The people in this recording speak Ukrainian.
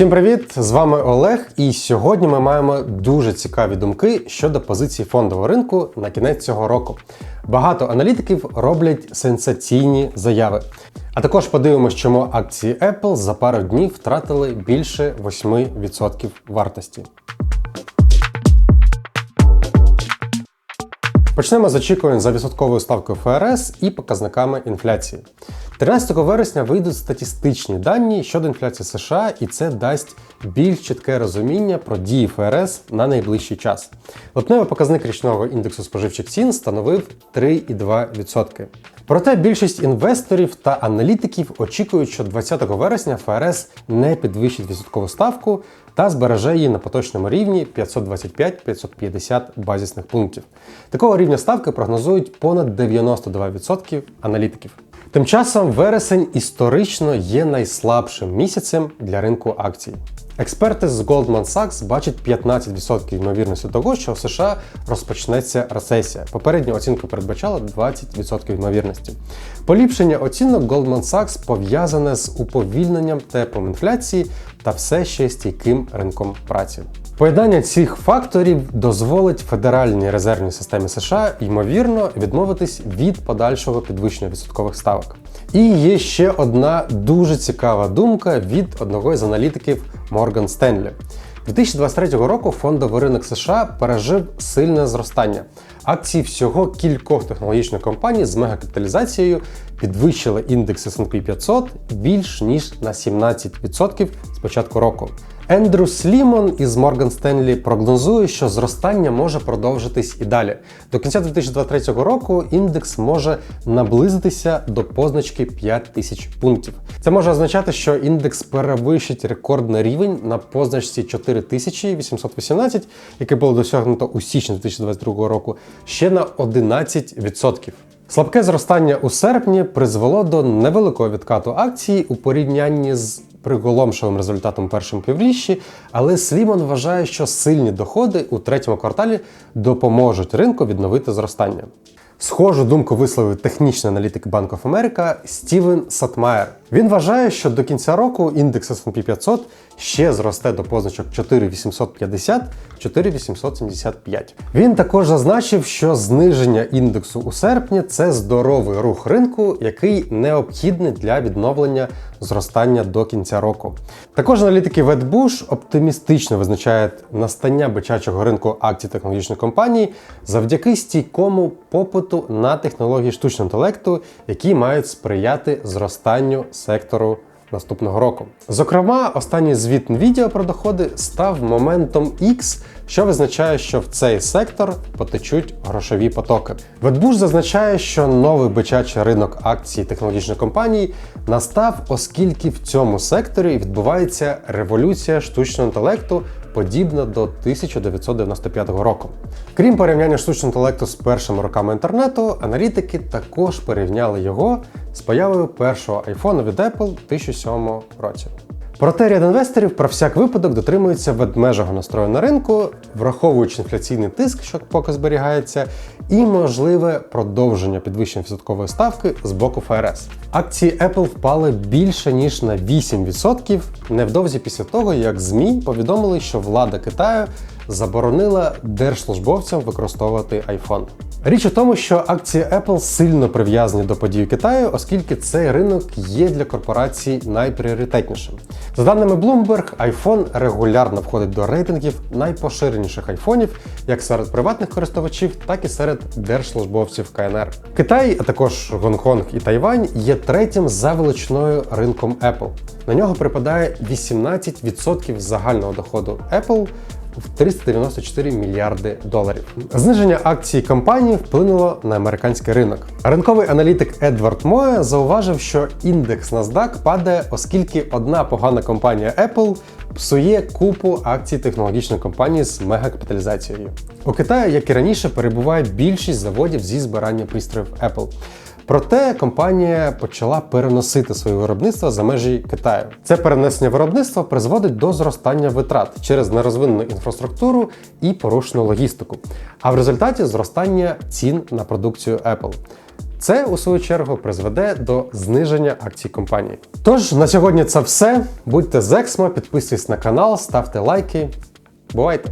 Всім привіт! З вами Олег, і сьогодні ми маємо дуже цікаві думки щодо позиції фондового ринку на кінець цього року. Багато аналітиків роблять сенсаційні заяви. А також подивимося, чому акції Apple за пару днів втратили більше 8% вартості. Почнемо з очікувань за відсотковою ставкою ФРС і показниками інфляції. 13 вересня вийдуть статистичні дані щодо інфляції США, і це дасть більш чітке розуміння про дії ФРС на найближчий час. Липневий показник річного індексу споживчих цін становив 3,2%. Проте більшість інвесторів та аналітиків очікують, що 20 вересня ФРС не підвищить відсоткову ставку та збереже її на поточному рівні 525-550 базисних пунктів. Такого рівня ставки прогнозують понад 92% аналітиків. Тим часом вересень історично є найслабшим місяцем для ринку акцій. Експерти з Goldman Sachs бачать 15% ймовірності того, що в США розпочнеться рецесія. Попередня оцінка передбачала 20% ймовірності. Поліпшення оцінок Goldman Sachs пов'язане з уповільненням темпом інфляції та все ще стійким ринком праці. Поєднання цих факторів дозволить Федеральній резервній системі США ймовірно відмовитись від подальшого підвищення відсоткових ставок. І є ще одна дуже цікава думка від одного із аналітиків Морган Стенлі. 2023 року фондовий ринок США пережив сильне зростання. Акції всього кількох технологічних компаній з мегакапіталізацією підвищили індекс S&P 500 більш ніж на 17% з початку року. Ендрю Слімон із Morgan Stanley прогнозує, що зростання може продовжитись і далі. До кінця 2023 року індекс може наблизитися до позначки 5 тисяч пунктів. Це може означати, що індекс перевищить рекордний рівень на позначці 4818, який було досягнуто у січні 2022 року, ще на 11%. Слабке зростання у серпні призвело до невеликого відкату акцій у порівнянні з приголомшовим результатом першому півріччі, але Слімон вважає, що сильні доходи у третьому кварталі допоможуть ринку відновити зростання. Схожу думку висловив технічний аналітик Bank America Стівен Сатмаєр. Він вважає, що до кінця року індекс S&P 500 ще зросте до позначок 4850-4875. Він також зазначив, що зниження індексу у серпні це здоровий рух ринку, який необхідний для відновлення зростання до кінця року. Також аналітики Wedbush оптимістично визначають настання бичачого ринку акцій технологічних компаній завдяки стійкому попиту на технології штучного інтелекту, які мають сприяти зростанню сектору наступного року. Зокрема, останній звіт Nvidia про доходи став моментом X, що визначає, що в цей сектор потечуть грошові потоки. Ведбуш зазначає, що новий бичачий ринок акцій технологічних компаній настав, оскільки в цьому секторі відбувається революція штучного інтелекту подібна до 1995 року. Крім порівняння штучного інтелекту з першими роками інтернету, аналітики також порівняли його з появою першого iPhone від Apple в 2007 році. Проте ряд інвесторів про всяк випадок дотримуються ведмежого настрою на ринку, враховуючи інфляційний тиск, що поки зберігається, і можливе продовження підвищення відсоткової ставки з боку ФРС. Акції Apple впали більше ніж на 8% невдовзі після того, як ЗМІ повідомили, що влада Китаю заборонила держслужбовцям використовувати iPhone. Річ у тому, що акції Apple сильно прив'язані до подій Китаю, оскільки цей ринок є для корпорацій найпріоритетнішим. За даними Bloomberg, iPhone регулярно входить до рейтингів найпоширеніших айфонів як серед приватних користувачів, так і серед держслужбовців КНР. Китай, а також Гонконг і Тайвань є третім за величиною ринком Apple. На нього припадає 18% загального доходу Apple в 394 мільярди доларів. Зниження акцій компанії вплинуло на американський ринок. Ринковий аналітик Едвард Моє зауважив, що індекс NASDAQ падає, оскільки одна погана компанія Apple псує купу акцій технологічної компанії з мегакапіталізацією. У Китаї, як і раніше, перебуває більшість заводів зі збирання пристроїв Apple. Проте компанія почала переносити своє виробництво за межі Китаю. Це перенесення виробництва призводить до зростання витрат через нерозвинену інфраструктуру і порушену логістику, а в результаті зростання цін на продукцію Apple. Це у свою чергу призведе до зниження акцій компанії. Тож на сьогодні це все. Будьте з Ексмо, підписуйтесь на канал, ставте лайки. Бувайте!